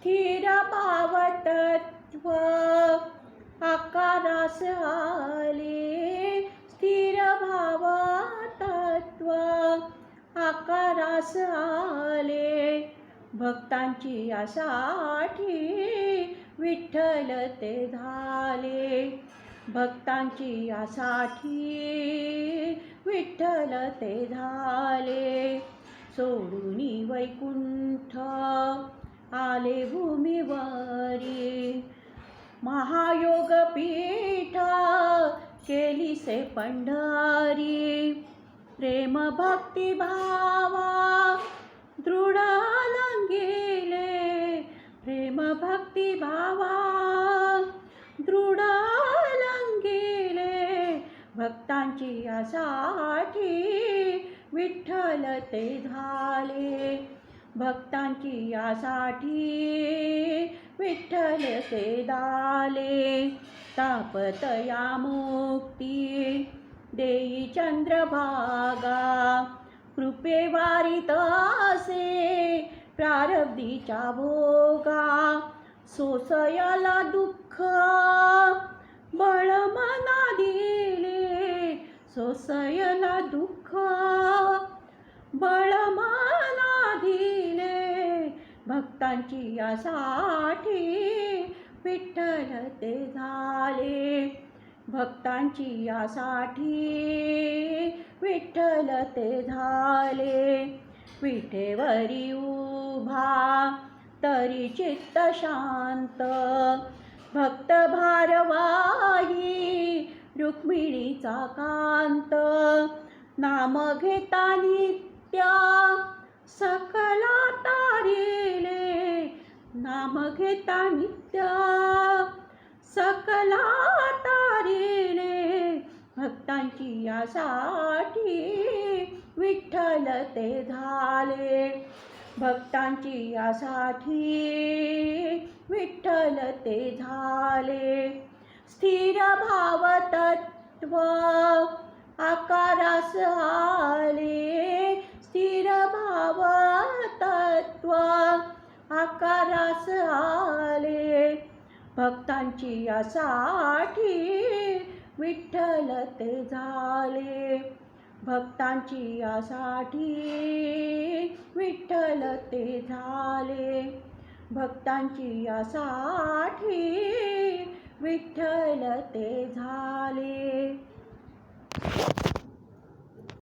स्थिर भावतत्व आकारास आले स्थिर भावतत्व आकारास आले भक्तांची यासाठी विठ्ठल ते झाले. भक्तांची यासाठी विठ्ठल ते झाले. सोडूनी वैकुंठ आले भूमीवरी. महायोग पीठा केली से पंढारी. प्रेम भक्ती भावा दृढ लंगिले प्रेम भक्ती भावा दृढ लंगिले भक्तांची यासाठी विठ्ठल ते झाले. भक्तांची यासाठी विठ्ठल ते दाले तापतया मुक्ती. देई चंद्रभागा कृपे वारित असे प्रारब्धीच्या भोगा. सोसयाला दुःख बळ मना दिले सोसयला दुःख बळ भक्तांची यासाठी विठ्ठल ते झाले. भक्तांची यासाठी विठ्ठल ते झाले. विठेवरी उभा तरी चित्त शांत. भक्त भारवाही रुक्मिणीचा कांत. नाम घेता नित्य सकला तारेले नाम घेता नित्य. सकला तारेले भक्तांची यासाठी विठ्ठल ते झाले. भक्तांची यासाठी विठ्ठल ते झाले. स्थिर भावतत्व आकारास आले. तत्व आकारास आले. भक्तांची यासाठी विठ्ठल ते झाले. भक्तांची यासाठी विठ्ठल ते झाले. भक्तांची यासाठी विठ्ठल ते झाले.